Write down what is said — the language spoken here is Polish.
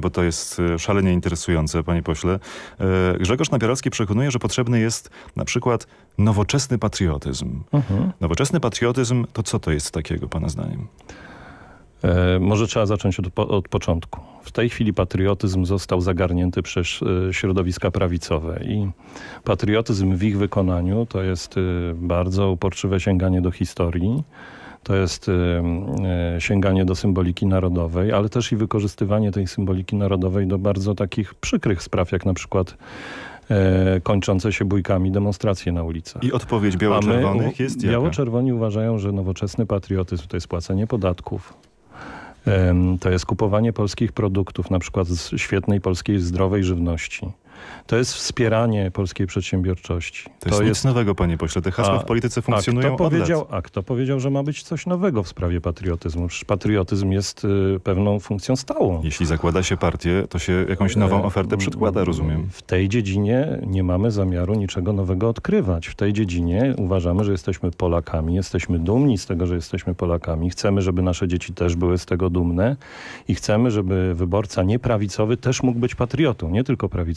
bo to jest e, szalenie interesujące, panie pośle. E, Grzegorz Napieralski przekonuje, że potrzebny jest na przykład nowoczesny patriotyzm. Mhm. Nowoczesny patriotyzm to co to jest takiego, pana zdaniem? E, może trzeba zacząć od, od początku. W tej chwili patriotyzm został zagarnięty przez e, środowiska prawicowe i patriotyzm w ich wykonaniu to jest bardzo uporczywe sięganie do historii, to jest e, e, sięganie do symboliki narodowej, ale też i wykorzystywanie tej symboliki narodowej do bardzo takich przykrych spraw, jak na przykład e, kończące się bójkami demonstracje na ulicach. I odpowiedź biało-czerwonych jest jaka? Biało-czerwoni uważają, że nowoczesny patriotyzm to jest płacenie podatków. To jest kupowanie polskich produktów, na przykład z świetnej polskiej zdrowej żywności. To jest wspieranie polskiej przedsiębiorczości. To jest nic nowego, panie pośle. Te hasła A- w polityce A funkcjonują kto, od lat. powiedział, a kto powiedział, że ma być coś nowego w sprawie patriotyzmu? Przecież patriotyzm jest y, pewną funkcją stałą. Jeśli zakłada się partię, to się jakąś nową ofertę przedkłada, rozumiem. W tej dziedzinie nie mamy zamiaru niczego nowego odkrywać. W tej dziedzinie uważamy, że jesteśmy Polakami, jesteśmy dumni z tego, że jesteśmy Polakami. Chcemy, żeby nasze dzieci też były z tego dumne i chcemy, żeby wyborca nieprawicowy też mógł być patriotą, nie tylko prawicowy.